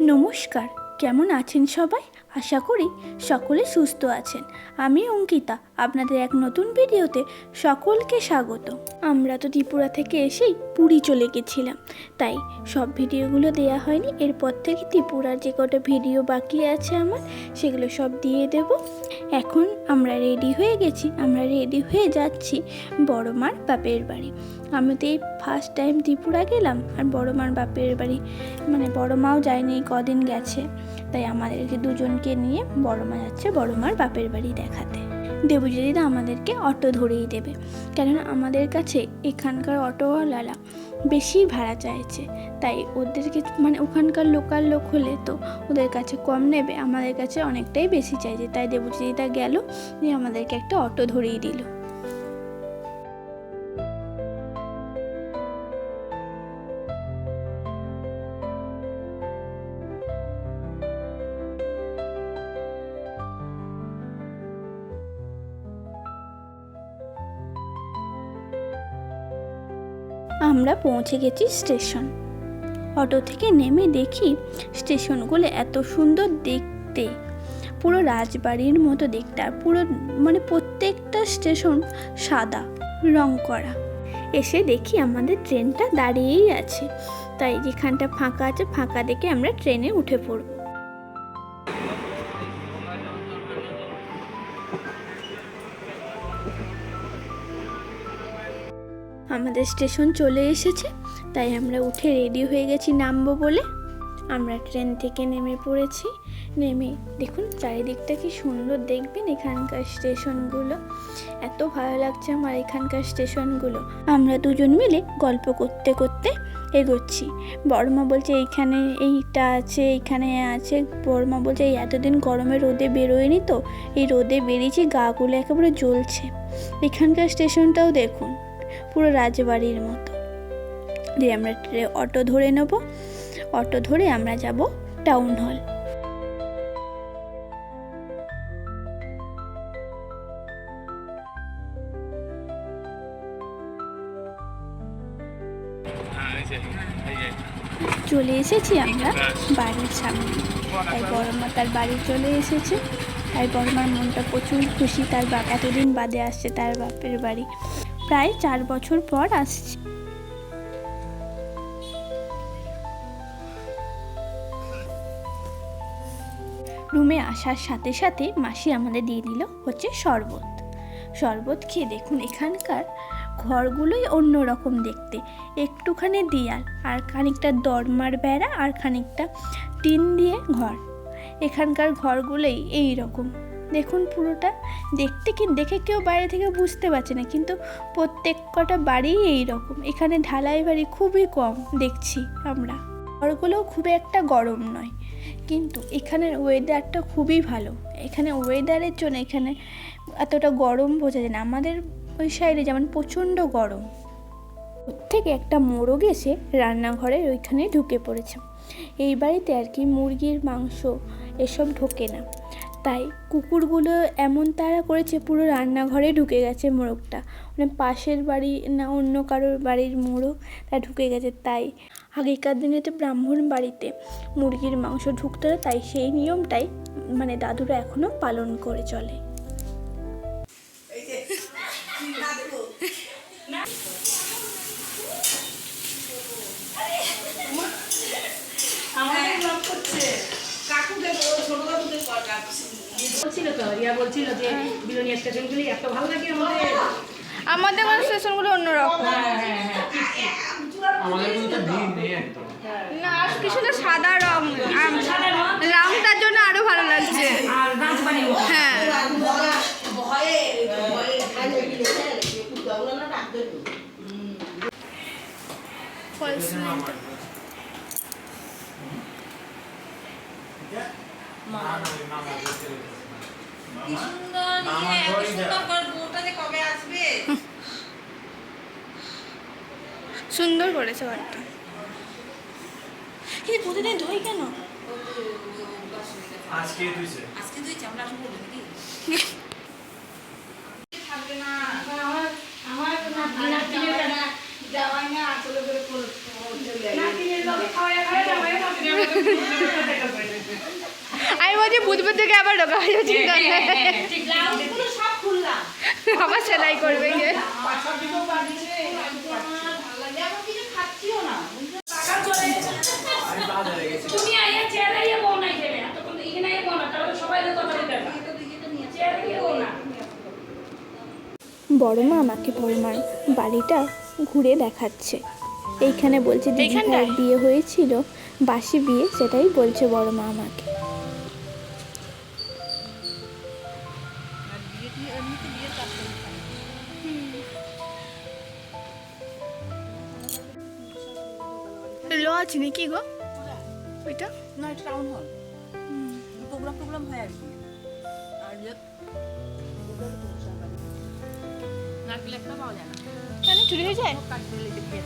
নমস্কার, কেমন আছেন সবাই? আশা করি সকলে সুস্থ আছেন। আমি অঙ্কিতা, আপনাদের এক নতুন ভিডিওতে সকলকে স্বাগত। আমরা তো ত্রিপুরা থেকে এসেই পুরী চলে গেছিলাম। তাই সব ভিডিওগুলো দেয়া হয়নি। এরপর থেকে ত্রিপুরার যে কটা ভিডিও বাকি আছে আমার, সেগুলো সব দিয়ে দেব। এখন আমরা রেডি হয়ে গেছি। আমরা রেডি হয়ে যাচ্ছি বড় মার বাপের বাড়ি। আমি তো এই ফার্স্ট টাইম ত্রিপুরা গেলাম আর বড় মার বাপের বাড়ি। মানে বড় মাও যায়নি, কদিন গেছে। তাই আমাদেরকে দুজনকে নিয়ে বড় মা যাচ্ছে বড় মার বাপের বাড়ি দেখাতে। দেবুজিদিদা আমাদেরকে অটো ধরেই দেবে। কেননা আমাদের কাছে এখানকার অটোওয়ালারা বেশি ভাড়া চাইছে। তাই ওদেরকে মানে ওখানকার লোকাল লোক হলে তো ওদের কাছে কম নেবে, আমাদের কাছে অনেকটাই বেশি চাইছে। তাই দেবুজিদিদা গেল দিয়ে আমাদেরকে একটা অটো ধরিয়ে দিল। আমরা পৌঁছে গেছি স্টেশন। অটো থেকে নেমে দেখি স্টেশনগুলো এত সুন্দর দেখতে। পুরো রাজবাড়ির মতো দেখতে আর পুরো মানে প্রত্যেকটা স্টেশন সাদা, রং করা। এসে দেখি আমাদের ট্রেনটা দাঁড়িয়েই আছে। তাই যেখানটা ফাঁকা আছে, ফাঁকা দেখে আমরা ট্রেনে উঠে পড়ব। আমাদের স্টেশন চলে এসেছে, তাই আমরা উঠে রেডি হয়ে গেছি নামবো বলে। আমরা ট্রেন থেকে নেমে পড়েছি। নেমে দেখুন চারিদিকটা কি সুন্দর, দেখবেন এখানকার স্টেশনগুলো। এত ভালো লাগছে আমার এখানকার স্টেশনগুলো। আমরা দুজন মিলে গল্প করতে করতে এগোচ্ছি। বড়মা বলছে, এইখানে এইটা আছে, এইখানে আছে। বড়মা বলছে, এই এতদিন গরমে রোদে বেরোয়নি তো? এই রোদে বেরিয়েছি গাগুলো একেবারে জ্বলছে। এখানকার স্টেশনটাও দেখুন। পুরো রাজবাড়ির মতো। দিয়ে আমরা অটো ধরে নেব। অটো ধরে আমরা যাব টাউন হল। চলে এসেছি আমরা বাড়ির সামনে। তাই বড়মা তার বাড়ি চলে এসেছে। তাই বড়মার মনটা প্রচুর খুশি। তার বাপ এতদিন বাদে আসছে তার বাপের বাড়ি। প্রায় চার বছর পর আসছে। রুমে আসার সাথে সাথে মাসি আমাদের দিয়ে দিল হচ্ছে শরবত। শরবত খেয়ে দেখুন এখানকার ঘরগুলোই অন্য রকম দেখতে। একটুখানি দেয়াল আর খানিকটা দরমার বেড়া আর খানিকটা টিন দিয়ে ঘর। এখানকার ঘরগুলোই এই রকম দেখুন পুরোটা। দেখতে কি দেখে কেউ বাইরে থেকে বুঝতে পারছে না, কিন্তু প্রত্যেক কটা বাড়িই এই রকম। এখানে ঢালাই বাড়ি খুবই কম দেখছি আমরা। ঘরগুলোও খুব একটা গরম নয়, কিন্তু এখানের ওয়েদারটা খুবই ভালো। এখানে ওয়েদারের জন্য এখানে এতটা গরম বোঝা যায় না। আমাদের ওই সাইডে যেমন প্রচণ্ড গরম। থেকে একটা মোরগ এসে রান্নাঘরের ওইখানে ঢুকে পড়েছে। এই বাড়িতে আর কি মুরগির মাংস এসব ঢোকে না। তাই কুকুরগুলো এমন তাড়া করেছে, পুরো রান্নাঘরে ঢুকে গেছে মোরগটা। মানে পাশের বাড়ি না অন্য কারোর বাড়ির মোরগ তা ঢুকে গেছে তাই। আগেকার দিনে তো ব্রাহ্মণ বাড়িতে মুরগির মাংস ঢুকতো তাই সেই নিয়মটাই মানে দাদুরা এখনও পালন করে চলে। বলছিল তো রিয়া বলছিল যে বিলোনিয়া স্টেশনগুলি এত ভালো লাগে আমাদের। আমাদের স্টেশনগুলো অন্যরকম। হ্যাঁ হ্যাঁ হ্যাঁ আমাদের ভিড় নেই একদম। না কি শুধু সাদা রং। রামটার জন্য আরও ভালো লাগছে। আর রাজবাড়ি হ্যাঁ সুন্দর করেছে ঘরটা কিন্তু প্রতিদিন ধোই কেন? আজকে তুইছে নাতিনের লগে খাওয়া খাওয়া যাবে আমি বলছি বুধবার থেকে আবার ঢোকা হয়ে যাচ্ছে আবার সেলাই করবে গিয়ে তুমি আইয়া চেয়ারে আইয়া বউ দেবে এতক্ষণ এখানে আইয়া বউ না তাহলে সবাই কথা বলতে চেয়ারে আইয়া বউ না। বড় মা আমাকে বড় বাড়িটা ঘুরে দেখাচ্ছে। এইখানে বলছে দিদি বিয়ে হয়েছিল বাসি বিয়ে সেটাই বলছে বড় মা আমাকে। আছে নাকি গো? ওইটা? না এটা টাউন হল প্রোগ্রাম প্রোগ্রাম হয় আর কি। আর যে নারকেল একটা পাওয়া যায় না। কেন? চুরি হয়ে যায়? কাঠবিড়ালিতে খেয়ে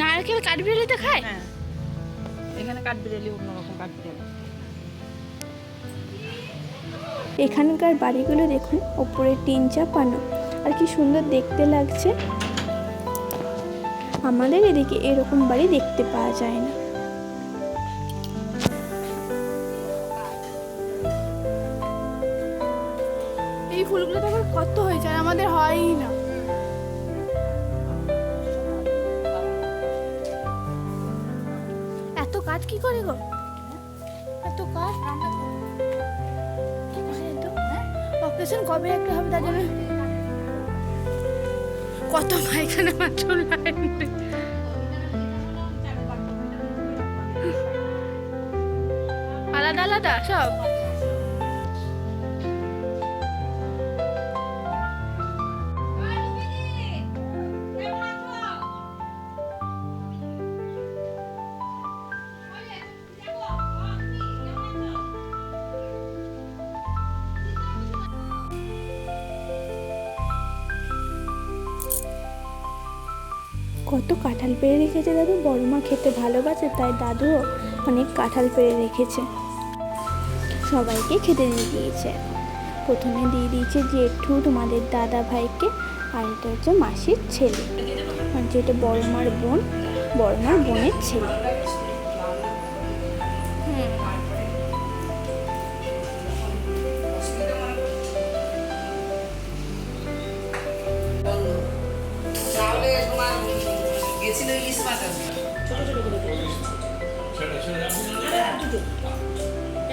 নারকেল কাঠবিড়ালিতে খায়? হ্যাঁ। এখানে কাঠবিড়ালি অন্যরকম কাঠবিড়ালি এখানকার বাড়িগুলো দেখুন ওপরে টিন চাপানো। আর কি সুন্দর দেখতে লাগছে। আমাদের এদিকে এরকম বাড়ি দেখতে পাওয়া যায় না। এই ফুলগুলো তো আবার কত হয়েছে আর আমাদের হয়ই না। এত কাজ কি করে গো? এত কাজ অপারেশন কবে একটা হবে তার জন্য কত পায়খানা মাত্র আলাদা আলাদা সব। কত কাঁঠাল পেরে রেখেছে দাদু? বড় মা খেতে ভালোবাসে, তাই দাদুও অনেক কাঁঠাল পেড়ে রেখেছে। সবাইকে খেতে দিয়ে দিয়েছে প্রথমে দিয়ে দিয়েছে জেঠু, তোমাদের দাদা ভাইকে, আর এটা হচ্ছে মাসির ছেলে। আর যেটা বড় মার বোন, বড় মার বোনের ছেলে। গেছিল ইলিশ।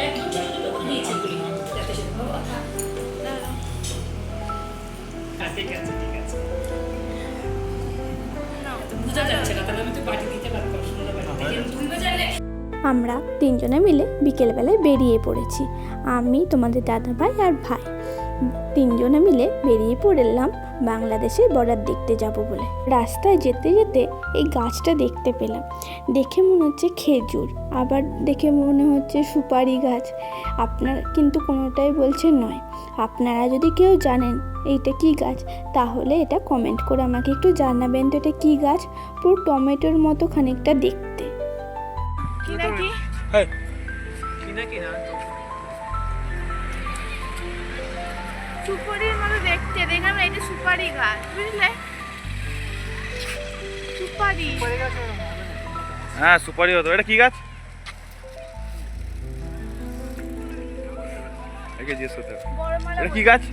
একদম ছোট ছোট করে দিয়েছে যাতে সে কথা। ঠিক আছে ঠিক আছে। বোঝা যাচ্ছে না তাহলে আমি তো পার্টি দিতে পারব সুন্দর বাড়ি তুমি বাজারে আমরা তিনজনে মিলে বিকেলবেলায় বেরিয়ে পড়েছি। আমি তোমাদের দাদা ভাই আর ভাই। তিনজনে মিলে বেরিয়ে পড়লাম বাংলাদেশের বর্ডার দেখতে যাব বলে। রাস্তায় যেতে যেতে এই গাছটা দেখতে পেলাম। দেখে মনে হচ্ছে খেজুর আবার দেখে মনে হচ্ছে সুপারি গাছ। আপনারা কিন্তু কোনোটাই বলছে নয়। আপনারা যদি কেউ জানেন এইটা কি গাছ তাহলে এটা কমেন্ট করে আমাকে একটু জানাবেন তো এটা কি গাছ। পুরো টমেটোর মতো খানিকটা দেখতে। কি? নাকি সুপারির দেখতে দেখলাম না এটা সুপারি গাছ বুঝলে? সুপারি। হ্যাঁ সুপারি হতো। এটা কি গাছ। এটা কি গাছ?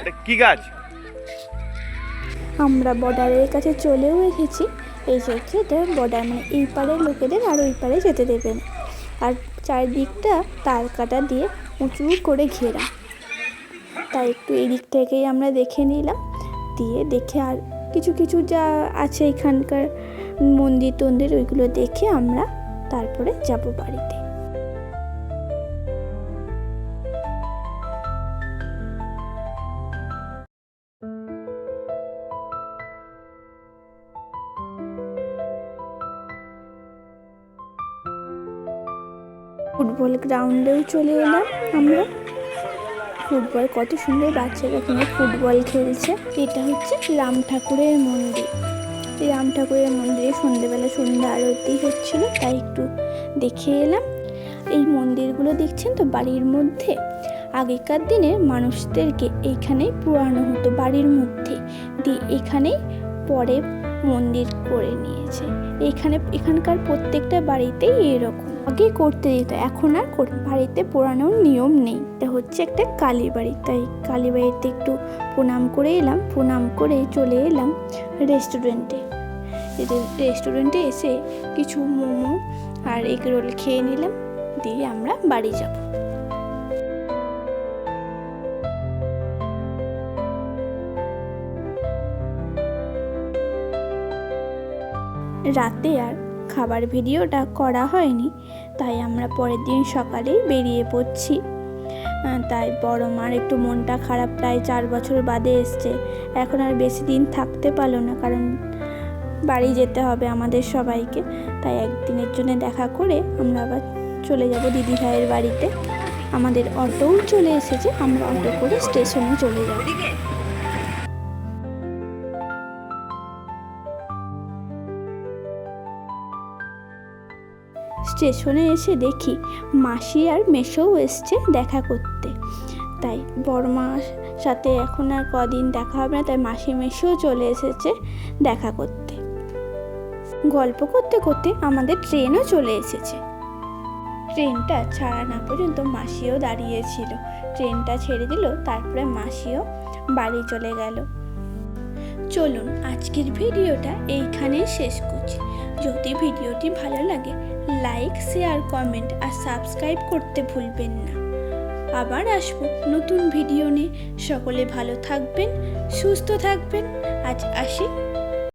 এটা কি গাছ? আমরা বর্ডারের কাছে চলেও এসেছি। এই যে হচ্ছে এটা বর্ডার মানে এই পারের লোকেদের আর ওই পারে যেতে দেবে না। আর চারিদিকটা তার কাটা দিয়ে উঁচু করে ঘেরা। তাই একটু এই দিক থেকেই আমরা দেখে নিলাম। দিয়ে দেখে আর কিছু কিছু যা আছে এখানকার মন্দির টন্দির, ওইগুলো দেখে আমরা তারপরে যাব বাড়িতে। ফুটবল গ্রাউন্ডেও চলে এলাম আমরা। ফুটবল, কত সুন্দর বাচ্চারা এখানে ফুটবল খেলছে। এটা হচ্ছে রাম ঠাকুরের মন্দির। রাম ঠাকুরের মন্দিরে সন্ধেবেলা সন্ধ্যা আরতি হচ্ছিল, তাই একটু দেখে এলাম। এই মন্দিরগুলো দেখছেন তো বাড়ির মধ্যে? আগেকার দিনে মানুষদেরকে এইখানেই পুরানো হতো, বাড়ির মধ্যে। দিয়ে এখানেই পরে মন্দির করে নিয়েছে। এখানে, এখানকার প্রত্যেকটা বাড়িতেই এরকম। আগে করতে দিত, এখন আর বাড়িতে পোড়ানোর নিয়ম নেই। এটা হচ্ছে একটা কালী বাড়ি, তাই কালী বাড়িতে একটু প্রণাম করে এলাম, প্রণাম করে চলে এলাম রেস্টুরেন্টে। রেস্টুরেন্টে এসে কিছু মোমো আর এগ রোল খেয়ে নিলাম, দিয়ে আমরা বাড়ি যাব। রাতে আর খাবার ভিডিওটা করা হয়নি, তাই আমরা পরের দিন সকালেই বেরিয়ে পড়ছি। তাই বড় মার একটু মনটা খারাপ প্রায় চার বছর বাদে এসছে। এখন আর বেশি দিন থাকতে পারল না, কারণ বাড়ি যেতে হবে আমাদের সবাইকে। তাই একদিনের জন্য দেখা করে আমরা আবার চলে যাব দিদি ভাইয়ের বাড়িতে। আমাদের অটোও চলে এসেছে, আমরা অটো করে স্টেশনে চলে যাব। স্টেশনে এসে দেখি মাসি আর মেসোও এসছে দেখা করতে। তাই বড় মার সাথে এখন আর কদিন দেখা হবে না, তাই মাসি মেসোও চলে এসেছে দেখা করতে। গল্প করতে করতে আমাদের ট্রেনও চলে এসেছে। ট্রেনটা ছাড়া না পর্যন্ত মাসিও দাঁড়িয়েছিল। ট্রেনটা ছেড়ে দিল, তারপরে মাসিও বাড়ি চলে গেল। চলুন, আজকের ভিডিওটা এইখানেই শেষ করছি। যদি ভিডিওটি ভালো লাগে লাইক, শেয়ার, কমেন্ট আর সাবস্ক্রাইব করতে ভুলবেন না। আবার আসব নতুন ভিডিও নিয়ে। সকলে ভালো থাকবেন, সুস্থ থাকবেন। আজ আসি।